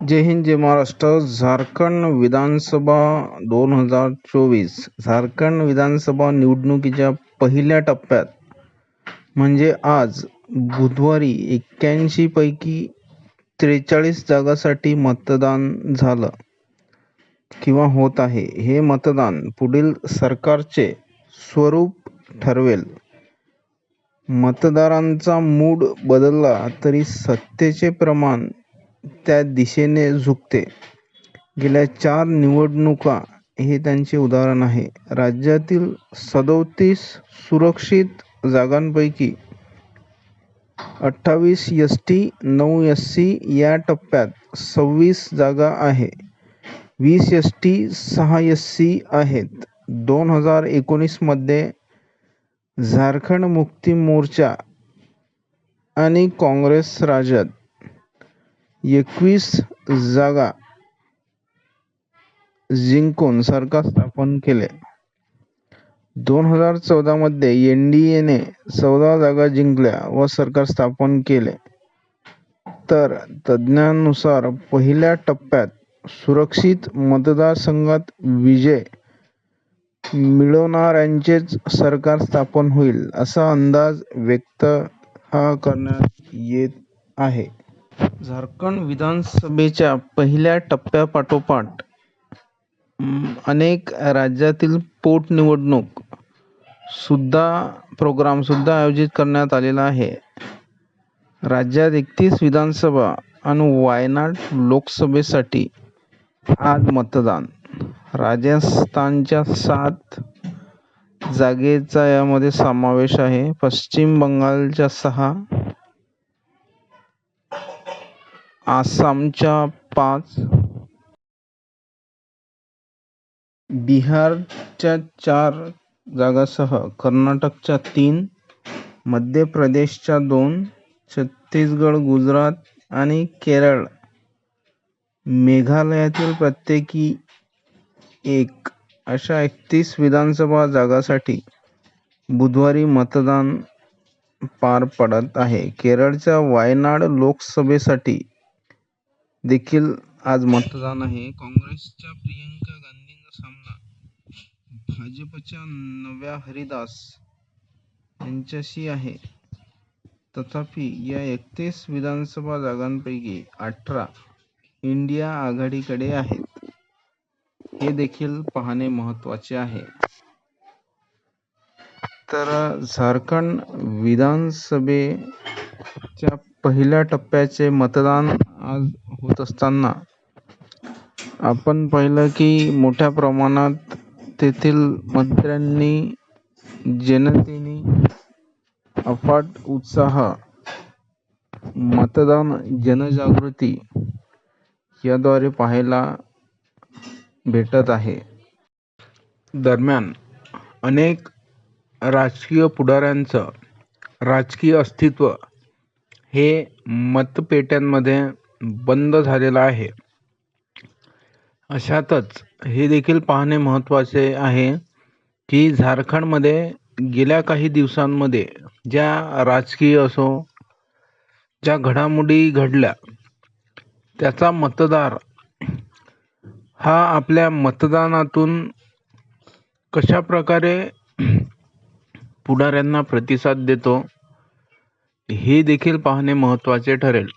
जय हिंद जय महाराष्ट्र. झारखंड विधानसभा दोन हजार चोवीस. झारखंड विधानसभा निवडणुकीच्या पहिल्या टप्प्यात म्हणजे आज बुधवारी एक्क्याऐंशीपैकी त्रेचाळीस जागासाठी मतदान झालं किंवा होत आहे. हे मतदान पुढील सरकारचे स्वरूप ठरवेल. मतदारांचा मूड बदलला तरी सत्तेचे प्रमाण त्या दिशेने झुकते. गेल्या चार निवडणुका हे त्यांचे उदाहरण आहे. राज्यातील सदोतीस सुरक्षित जागांपैकी अठ्ठावीस एस टी नऊ एस सी या टप्प्यात सव्वीस जागा आहे. वीस एस टी सहा एस सी आहेत. दोन हजार एकोणीसमध्ये झारखंड मुक्ती मोर्चा आणि काँग्रेस राजद एकवीस जागा जिंकून सरकार स्थापन केले. दोन हजार चौदामध्ये एन डी एने चौदा जागा जिंकल्या व सरकार स्थापन केले. तर तज्ज्ञांनुसार पहिल्या टप्प्यात सुरक्षित मतदारसंघात विजय मिळवणाऱ्यांचेच सरकार स्थापन होईल असा अंदाज व्यक्त हा करण्यात येत आहे. झारखंड विधानसभेच्या पहिल्या टप्प्यापाठोपाठ अनेक राज्यातील पोटनिवडणूक सुद्धा प्रोग्राम सुद्धा आयोजित करण्यात आलेला आहे. राज्यात एकतीस विधानसभा आणि वायनाड लोकसभेसाठी आज मतदान. राजस्थानच्या सात जागेचा यामध्ये समावेश आहे. पश्चिम बंगालच्या सहा आसामच्या पाच बिहारच्या चार जागांसह कर्नाटकच्या तीन मध्य प्रदेशच्या दोन छत्तीसगड गुजरात आणि केरळ. मेघालयातील प्रत्येकी एक अशा एकतीस विधानसभा जागांसाठी बुधवारी मतदान पार पडत आहे. केरळच्या वायनाड लोकसभेसाठी देखील आज मतदान आहे. काँग्रेसच्या प्रियंका गांधींचा सामना. भाजपच्या नव्या हरिदास यांच्याशी आहे. तथापि या एकतीस विधानसभा जागांपैकी अठरा इंडिया आघाडीकडे आहेत. हे देखील पाहणे महत्त्वाचे आहे. तर झारखंड विधानसभेच्या पहिल्या टप्प्याचे मतदान आज होत असताना आपण पाहिलं की मोठ्या प्रमाणात तेथील मंत्र्यांनी जनतेने अफाट उत्साह मतदान जनजागृती याद्वारे पाहायला भेटत आहे. दरम्यान अनेक राजकीय पुढाऱ्यांचं राजकीय अस्तित्व हे मतपेट्यांमध्ये बंद झालेला आहे. अशातच हे देखील पाहणे महत्त्वाचे आहे की झारखंडमध्ये गेल्या काही दिवसांमध्ये ज्या राजकीय असो ज्या घडामोडी घडल्या त्याचा मतदार हा आपल्या मतदानातून कशा प्रकारे पुढाऱ्यांना प्रतिसाद देतो हे देखील पाहणे महत्त्वाचे ठरेल.